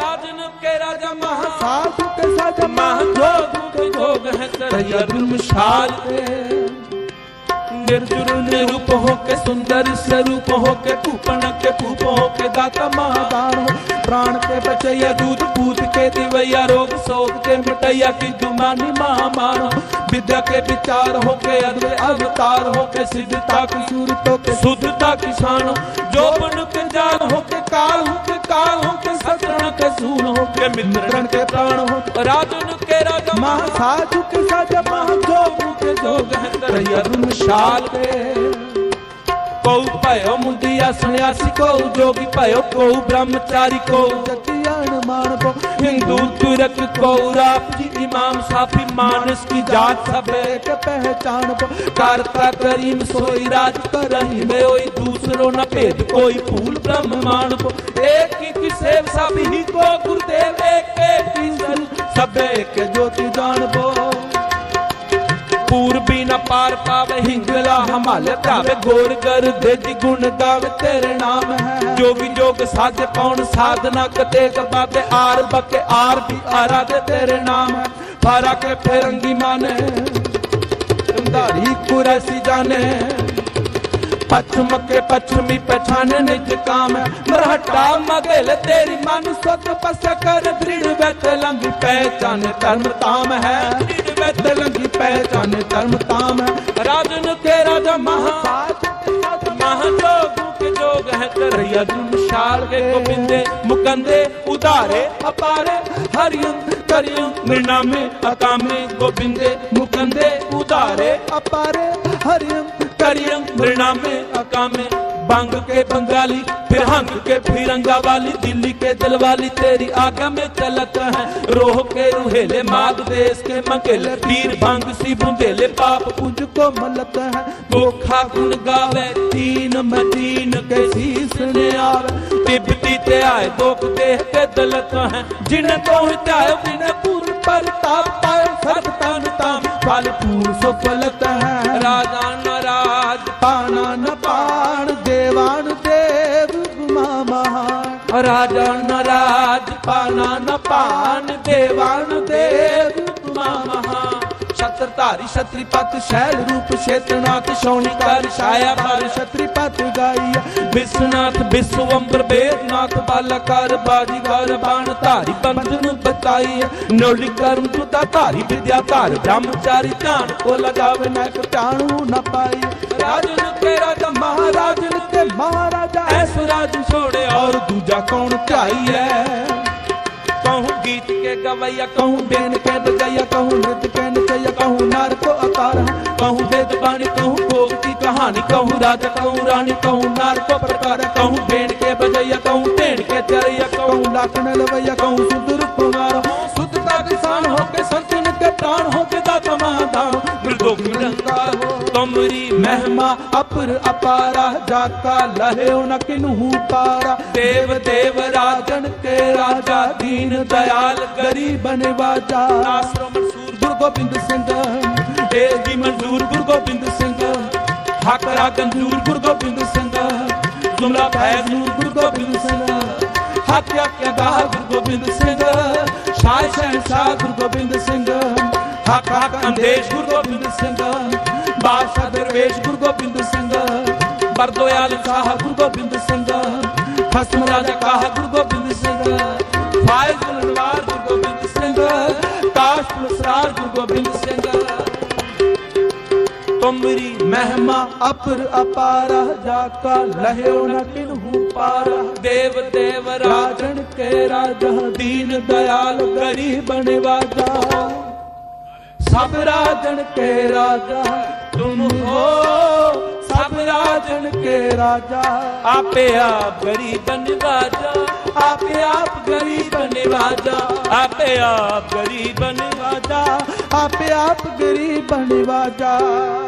राजन के राजा महा साधु के साजा महाजोग के जोग है तरैया मिसाल निर्जुर निरूप हो के सुंदर स्वरूप हो के पूपन के पूप हो के दाता महादान प्राण के बचैया, दूध पूत के दिवैया, रोग शोक के मिटैया, की जुमानी महामार विद्या के विचार हो के अद्वै अवतार हो के सिद्धता की सूरतों के शुद्धता की शान। हो जो बन के जान हो के काल हो के काल हो के सतरण के सून हो के मित्रण के प्राण हो राजन के राजा महा साधु के साजा जोग के जोग है शाल के कौ पयो मुंदिया सन्यासी को जोगी पयो को ब्रह्मचारी को। हिंदू तुरक को राप इमाम साफी मानस की जात सब एक पहचान को करता करीम सोई राज करही में ओई दूसरो न भेद कोई फूल ब्रह्म मान को एक ही की सेव सभी को गुरुदेव एक एक सल। सब एक ज्योति जान बो पूर्वी न पार पावे हिंगला हमाल गावे गोर कर देजी गुण गावे तेरे नाम है जोगी जोग साध पौन साधना कते बाबे आर बके आर भी आराधे तेरे नाम है फारा के फिरंगी माने दाढ़ी कुरसी जाने पश्चिम के पश्चिमी पहचाने निज काम है मरहटा मगल तेरी मन स्वत पस कर दृढ़ व्यत लंगी पहचाने धर्म ताम है दृढ़ पहचाने धर्म ताम है राजन के राजा महा है मुकंदे उदारे अपारे हरियम करियम मृणामे अकामे गोविंदे मुकंदे उदारे अपारे हरियम करियम मृणामे अकामे बंग के बंगाली, फिर हंग के फिरंगा वाली, दिल्ली के दिल वाली, तेरी आगा में चलत है। रोह के रुहेले माग देश के मंगेले तीर भंग सी बुंदेले पाप पुंज को मलत है। गोखा गुण गावे, तीन मदीन के शीस ने आवे। तिब्बती ते आए दोख देह के दलत है। जिन को चाहे बिन पूर्ण पर ताप पाए सर्व ताम। फल पूर्ण सो फलत ਪਾਨਾਨ ਪਾਨ ਦੇਵਾਨ ਦੇ ਤੁਮਾ ਮਹਾ ਛਤਰਧਾਰੀ ਛਤਰੀਪਤ ਸ਼ੈਲ ਰੂਪ ਛੇਤਨਾਥ ਸ਼ੌਣੀ ਕਰ ਛਾਇਆ ਪਰ ਛਤਰੀਪਤ ਗਾਈਆ ਬਿਸਨਾਥ ਬਿਸਵੰਬਰ ਬੇਦਨਾਥ, ਬਾਲਕਾਰ ਬਾਜੀਵਾਰ ਬਾਣ ਧਾਰੀ ਬੰਦਨ ਬਤਾਈ ਨੋਲੀ ਕਰਮ ਤੁਤਾ ਧਾਰੀ ਵਿਦਿਆ ਧਾਰ, ਬ੍ਰਹਮਚਾਰੀ ਧਾਨ ਕੋ ਲਗਾਵੇ ਨਾ ਕਟਾਣੂ ਨਾ ਪਾਈ ਰਾਜਨ ਤੇਰਾ ਤਾਂ ਮਹਾਰਾਜਨ ਤੇ ਮਹਾਰਾਜਾ, ਐਸ ਰਾਜ ਛੋੜੇ ਔਰ ਦੂਜਾ ਕੌਣ ਚਾਹੀਏ कहूँ गीत के गवैया, कहूँ बेन के बजैया, कहूँ नृत्य के नचैया, कहूँ नार को अकार कहूँ वेद बाणी कहूँ भोग की कहानी, कहूँ राजा, कहूँ रानी, कहूँ नार को प्रकार। कहूँ बेन के बजैया, कहूँ टेन के चरैया, कहूँ लाखन लवैया कहूँ सुंदर कुमार शुद्धता किसान हो के संतन के प्राण हो के दाता महादान मृदोग निरंकार हो तुमरी महिमा अपर अपारा, जाता लहे न किन्हू पारा। देव देव राजन के राजा दीन दयाल गरीब नवाजा। आश्रम मंसूर गुरु गोबिंद सिंह देव जी मंजूर गुरु गोबिंद सिंह। हाकरा गंजूर गुरु गोबिंद सिंह। जुमला फैज नूर गुरु गोबिंद सिंह। हत्या क्या गाह गुरु गोबिंद सिंह। शाह शहनशाह गुरु गोबिंद सिंह। हक हक अंदेश गुरु गोबिंद सिंह। बादशाह दरवेश गुरु गोबिंद सिंह। बरदोयाल शाह गुरु गोबिंद सिंह। खसम राजा काह, गुरु गोबिंद सिंह फायज गुलनवार गुरु गोबिंद सिंह, काश पुलसरार गुरु गोबिंद सिंह। तुमरी महिमा अपर अपारा, जाका लह्यो न किन्हू पारा। देव देव राजन के राजा दीन दयाल गरीब निवाजा सब राजन के राजा, तुम हो सब राजन के राजा। आपे आप गरीब निवाजा आपे आप गरीब निवाजा आपे आप गरीब निवाजा आपे आप गरीब निवाजा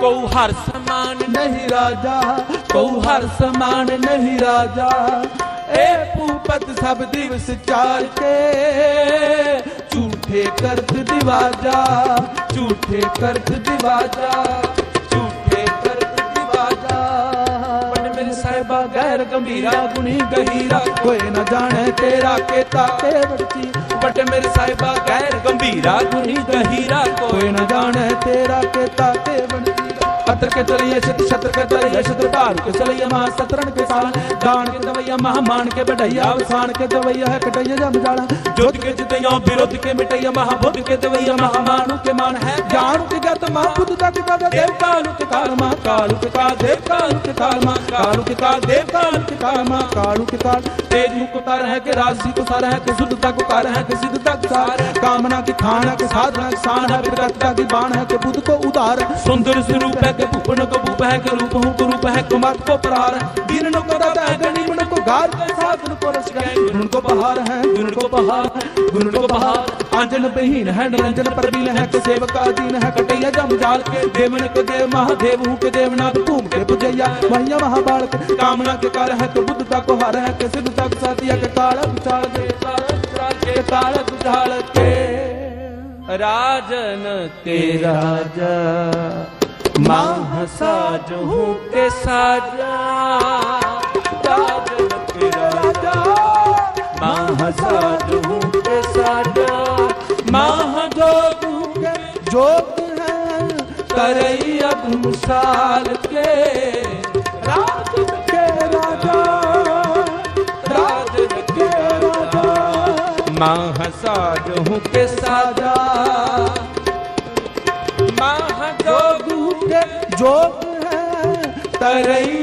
को हर समान नहीं राजा। को हर समान नहीं राजा। ए पूपत सब दिवस चार के। झूठे करत दिवाजा। झूठे करत दिवाजा। करत दिवाजा पंड मेरे साहिबा गैर गंभीरा गुणी गहीरा कोई न जाने तेरा केता केवट चीज़ बट मेरे साहिबा गैर गंभीरा गुनी गहीरा कोई पत्र के चलिए शत शत्र के चलिए शत्र पार के चलिए महा सतरण के साल दान के दवैया महा मान के बढ़ैया अवसान के दवैया है कटैया जम जाना जोत के जितया विरोध के मिटैया महाबुद्ध के दवैया महामानु के मान है ज्ञान के गत महा बुद्ध तक का देव कालु के काल मा कालु के काल देव कालु के काल मा कालु के काल देव कालु के काल मा। कालु के काल। तेज मुख उतार है के राशि को सार है के शुद्धता को कार है के सिद्धता को सार। कामना की खान के साधना की शान है विकटता की बाण है के बुद्ध को उदार। सुंदर स्वरूप है के भूपन को भूप है के रूप हूँ को रूप है को मत को प्रार है दीन को दाता है गरीब को गार के साधन को रस है गुण को बहार है गुण को बहार है गुण को बहार आंजन बहीन है निरंजन परवीन है के सेवक अधीन है कटैया जम जाल के देवन को देव महादेव हूँ के देवनाथ घूम के पुजैया भैया महाबाल के कामना के कार है के बुद्धता को हार है के सिद्धता को साथिया के काल विचार के के काल विचार के राजन के राजा महासाज हूँ के साजा। राजा महासाज हूँ के साजा। महाजोग हूँ के जोग है करई अब मिसाल के राजा। के साजा। महाजोग जोग तरई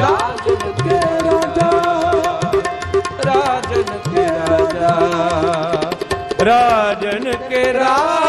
राजन के राजा राजन के राजा राजन के राजा।